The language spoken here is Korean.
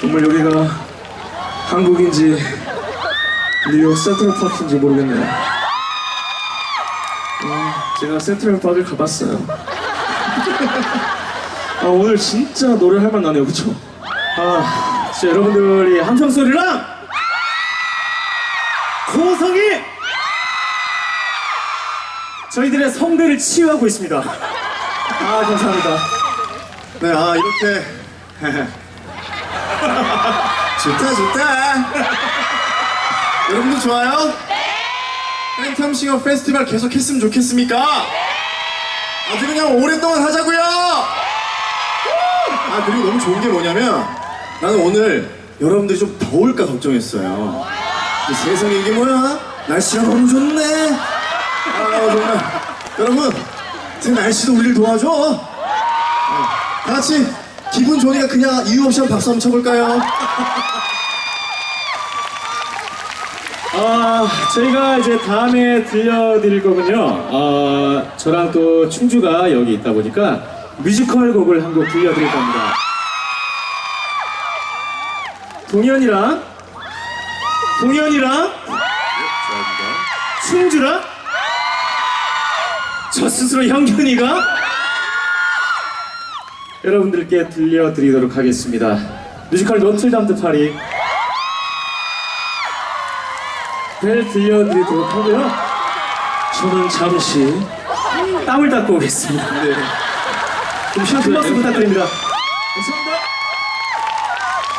정말 여기가 한국인지 뉴욕 센트럴파크인지 모르겠네요. 아, 제가 센트럴파크를 가봤어요. 아, 오늘 진짜 노래 할 만 나네요, 그쵸? 아, 진짜 여러분들이 함성 소리랑 고성이 저희들의 성대를 치유하고 있습니다. 아, 감사합니다. 네, 아 이렇게 좋다 좋다. 여러분도 좋아요? 팬텀싱어 페스티벌 계속 했으면 좋겠습니까? 아주 그냥 오랫동안 하자고요. 아 그리고 너무 좋은 게 뭐냐면 나는 오늘 여러분들이 좀 더울까 걱정했어요. 이 세상에 이게 뭐야? 날씨가 너무 좋네. 아 정말 여러분 지금 날씨도 우리를 도와줘. 다 같이 기분 좋으니까 그냥 이유 없이 한번 박수 한번 쳐볼까요? 아, 저희가 이제 다음에 들려드릴 거군요. 어, 저랑 또 충주가 여기 있다 보니까 뮤지컬 곡을 한 곡 들려드릴 겁니다. 동현이랑, 동현이랑, 충주랑, 저 스스로 형균이가 여러분들께 들려드리도록 하겠습니다. 뮤지컬 노틀담 드 파리 벨 들려드리도록 하고요. 저는 잠시 땀을 닦고 오겠습니다. 네. 좀 쉬어서 박수 부탁드립니다. 감사합니다.